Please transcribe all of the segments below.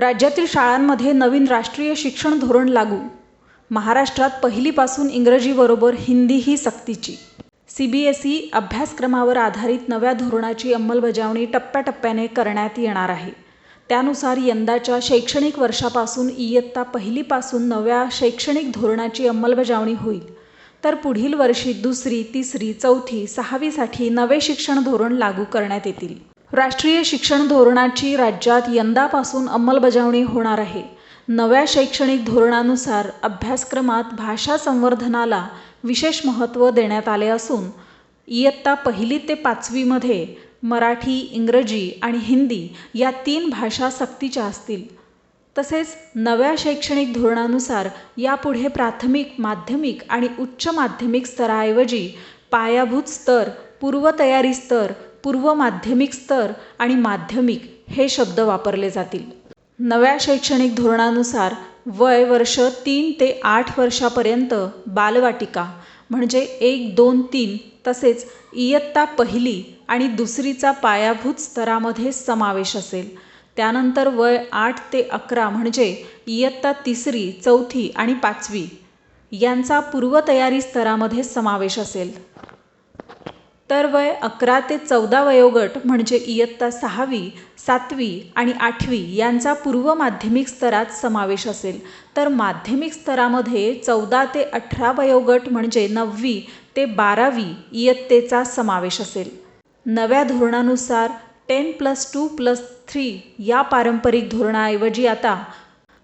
राज्यातील शाळांमध्ये नवीन राष्ट्रीय शिक्षण धोरण लागू. महाराष्ट्रात पहिलीपासून इंग्रजीबरोबर हिंदीही सक्तीची सी बी एस ई अभ्यासक्रमावर आधारित नव्या धोरणाची अंमलबजावणी टप्प्याटप्प्याने करण्यात येणार आहे. त्यानुसार यंदाच्या शैक्षणिक वर्षापासून इयत्ता पहिलीपासून नव्या शैक्षणिक धोरणाची अंमलबजावणी होईल. तर पुढील वर्षी दुसरी तिसरी चौथी सहावीसाठी नवे शिक्षण धोरण लागू करण्यात येतील. राष्ट्रीय शिक्षण धोरणाची राज्यात यंदापासून अंमलबजावणी होणार आहे. नव्या शैक्षणिक धोरणानुसार अभ्यासक्रमात भाषा संवर्धनाला विशेष महत्त्व देण्यात आले असून इयत्ता पहिली ते पाचवीमध्ये मराठी इंग्रजी आणि हिंदी या तीन भाषा सक्तीच्या असतील. तसेच नव्या शैक्षणिक धोरणानुसार यापुढे प्राथमिक माध्यमिक आणि उच्च माध्यमिक स्तराऐवजी पायाभूत स्तर पूर्वतयारी स्तर पूर्व माध्यमिक स्तर आणि माध्यमिक हे शब्द वापरले जातील. नव्या शैक्षणिक धोरणानुसार वय वर्ष तीन ते आठ वर्षापर्यंत बालवाटिका म्हणजे एक दोन तीन तसेच इयत्ता पहिली आणि दुसरीचा पायाभूत स्तरामध्ये समावेश असेल. त्यानंतर वय आठ ते अकरा म्हणजे इयत्ता तिसरी चौथी आणि पाचवी यांचा पूर्वतयारी स्तरामध्ये समावेश असेल. तर वय अकरा ते चौदा वयोगट म्हणजे इयत्ता सहावी सातवी आणि आठवी यांचा पूर्व माध्यमिक स्तरात समावेश असेल. तर माध्यमिक स्तरामध्ये चौदा ते अठरा वयोगट म्हणजे नववी ते बारावी इयत्तेचा समावेश असेल. नव्या धोरणानुसार ten plus two plus three या पारंपरिक धोरणाऐवजी आता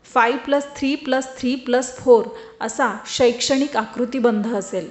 five plus three plus three plus four असा शैक्षणिक आकृतिबंध असेल.